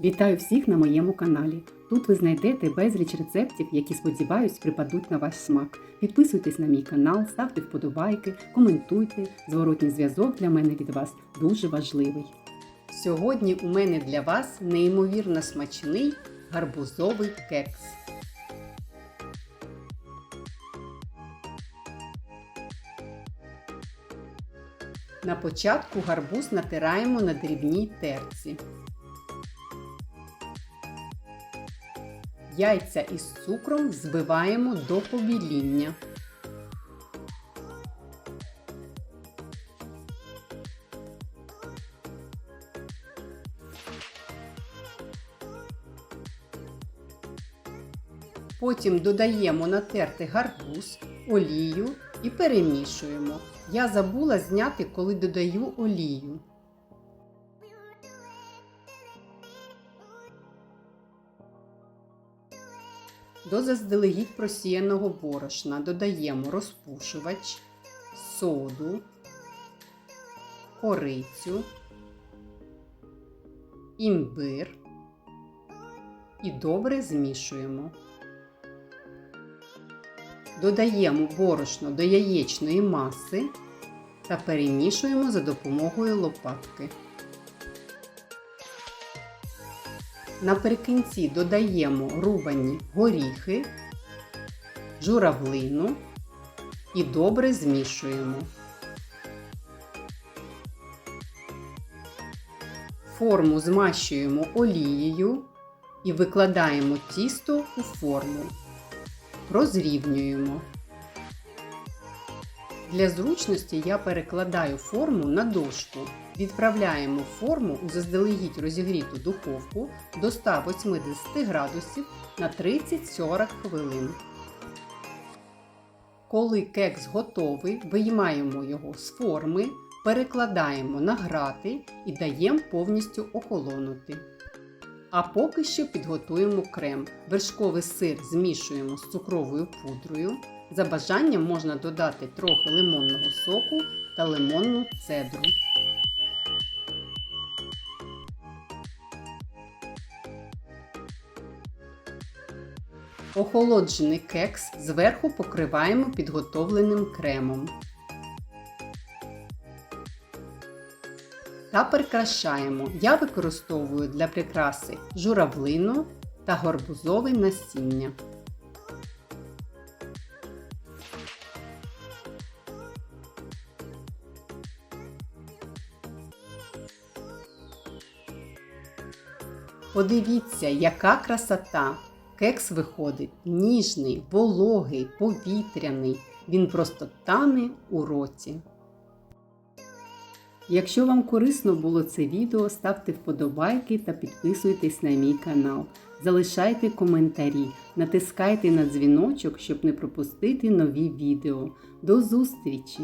Вітаю всіх на моєму каналі. Тут ви знайдете безліч рецептів, які, сподіваюсь, припадуть на ваш смак. Підписуйтесь на мій канал, ставте вподобайки, коментуйте. Зворотній зв'язок для мене від вас дуже важливий. Сьогодні у мене для вас неймовірно смачний гарбузовий кекс. На початку гарбуз натираємо на дрібній терці. Яйця із цукром збиваємо до побіління. Потім додаємо натертий гарбуз, олію і перемішуємо. Я забула зняти, коли додаю олію. До заздалегідь просіяного борошна додаємо розпушувач, соду, корицю, імбир і добре змішуємо. Додаємо борошно до яєчної маси та перемішуємо за допомогою лопатки. Наприкінці додаємо рубані горіхи, журавлину і добре змішуємо. Форму змащуємо олією і викладаємо тісто у форму. Розрівнюємо. Для зручності я перекладаю форму на дошку. Відправляємо форму у заздалегідь розігріту духовку до 180 градусів на 30-40 хвилин. Коли кекс готовий, виймаємо його з форми, перекладаємо на грати і даємо повністю охолонути. А поки що підготуємо крем. Вершковий сир змішуємо з цукровою пудрою. За бажанням можна додати трохи лимонного соку та лимонну цедру. Охолоджений кекс зверху покриваємо підготовленим кремом. Та прикрашаємо. Я використовую для прикраси журавлину та горбузове насіння. Подивіться, яка красота! Кекс виходить ніжний, вологий, повітряний. Він просто тане у роті. Якщо вам корисно було це відео, ставте вподобайки та підписуйтесь на мій канал. Залишайте коментарі, натискайте на дзвіночок, щоб не пропустити нові відео. До зустрічі!